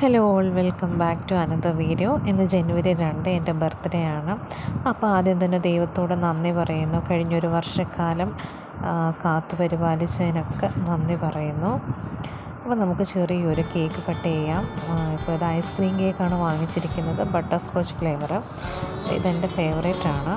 Hello all welcome back to another video ഇന്ന് ജനുവരി രണ്ട് എന്റെ ബർത്ത്ഡേ ആണ്. അപ്പോൾ ആദ്യം തന്നെ ദൈവത്തോട് നന്ദി പറയുന്നു. കഴിഞ്ഞൊരു വർഷക്കാലം കാത്തു പരിപാലിച്ചതിനൊക്കെ നന്ദി പറയുന്നു. അപ്പോൾ നമുക്ക് ചെറിയൊരു കേക്ക് കട്ട് ചെയ്യാം. ഇപ്പോൾ ഇത് ഐസ്ക്രീം കേക്കാണ് വാങ്ങിച്ചിരിക്കുന്നത് ബട്ടർ സ്കോച്ച് ഫ്ലേവർ ഇതെന്റെ ഫേവറേറ്റ് ആണ്.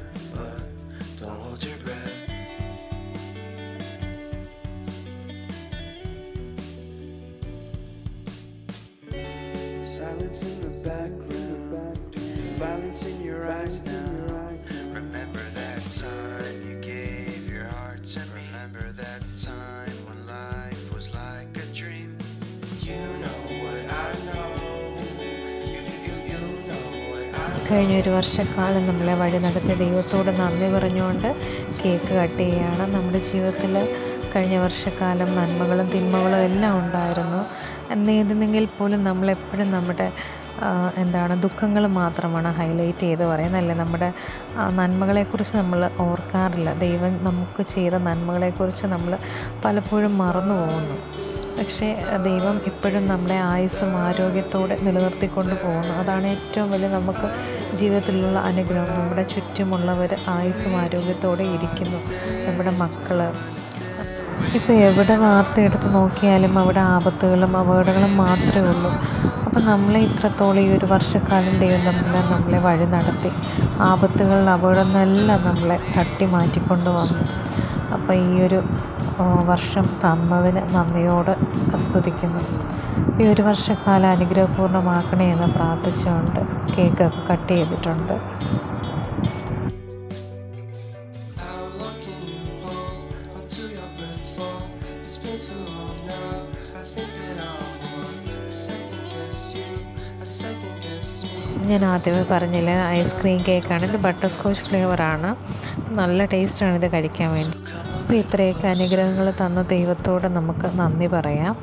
Silence in the background, violence in your eyes now. Remember that time you gave your heart to me. Remember that time when life was like a dream. You know what I know. You, you, you know what I know. കഴിഞ്ഞൊരു വർഷക്കാലം നമ്മളെ വഴി നടത്തിയ ദൈവത്തോട് നന്ദി പറഞ്ഞുകൊണ്ട് cake cut ചെയ്യുകയാണ് നമ്മുടെ ജീവിതത്തിൽ കഴിഞ്ഞ വർഷക്കാലം നന്മകളും തിന്മകളും എല്ലാം ഉണ്ടായിരുന്നു. എന്നിരുന്നെങ്കിൽ പോലും നമ്മളെപ്പോഴും നമ്മുടെ എന്താണ് ദുഃഖങ്ങൾ മാത്രമാണ് ഹൈലൈറ്റ് ചെയ്ത് പറയുന്നതല്ലേ നമ്മുടെ നന്മകളെക്കുറിച്ച് നമ്മൾ ഓർക്കാറില്ല. ദൈവം നമുക്ക് ചെയ്ത നന്മകളെക്കുറിച്ച് നമ്മൾ പലപ്പോഴും മറന്നു പോകുന്നു. പക്ഷേ ദൈവം ഇപ്പോഴും നമ്മളെ ആയുസ്സും ആരോഗ്യത്തോടെ നിലനിർത്തിക്കൊണ്ട് പോകുന്നു. അതാണ് ഏറ്റവും വലിയ നമുക്ക് ജീവിതത്തിലുള്ള അനുഗ്രഹം. നമ്മുടെ ചുറ്റുമുള്ളവർ ആയുസ്സും ആരോഗ്യത്തോടെ ഇരിക്കുന്നു. നമ്മുടെ മക്കൾ ഇപ്പോൾ എവിടെ വാർത്ത എടുത്ത് നോക്കിയാലും അവിടെ ആപത്തുകളും അപകടങ്ങളും മാത്രമേ ഉള്ളൂ. അപ്പം നമ്മളെ ഇത്രത്തോളം ഈ ഒരു വർഷക്കാലം ദൈവം നമ്മളെ നമ്മളെ വഴി നടത്തി. ആപത്തുകളിൽ അപകടങ്ങളെല്ലാം നമ്മളെ തട്ടി മാറ്റിക്കൊണ്ട് വന്നു. അപ്പോൾ ഈ ഒരു വർഷം തന്നതിന് നന്ദിയോട് സ്തുതിക്കുന്നു. ഈ ഒരു വർഷക്കാലം അനുഗ്രഹപൂർണമാക്കണേ എന്ന് പ്രാർത്ഥിച്ചുകൊണ്ട് കേക്കൊക്കെ കട്ട് ചെയ്തിട്ടുണ്ട്. ഞാൻ ആദ്യമേ പറഞ്ഞില്ല ഐസ്ക്രീം കേക്കാണ് ഇത് ബട്ടർ സ്കോച്ച് ഫ്ലേവറാണ് നല്ല ടേസ്റ്റാണ് ഇത് കഴിക്കാൻ വേണ്ടി. അപ്പോൾ ഇത്രയൊക്കെ അനുഗ്രഹങ്ങൾ തന്ന ദൈവത്തോട് നമുക്ക് നന്ദി പറയാം.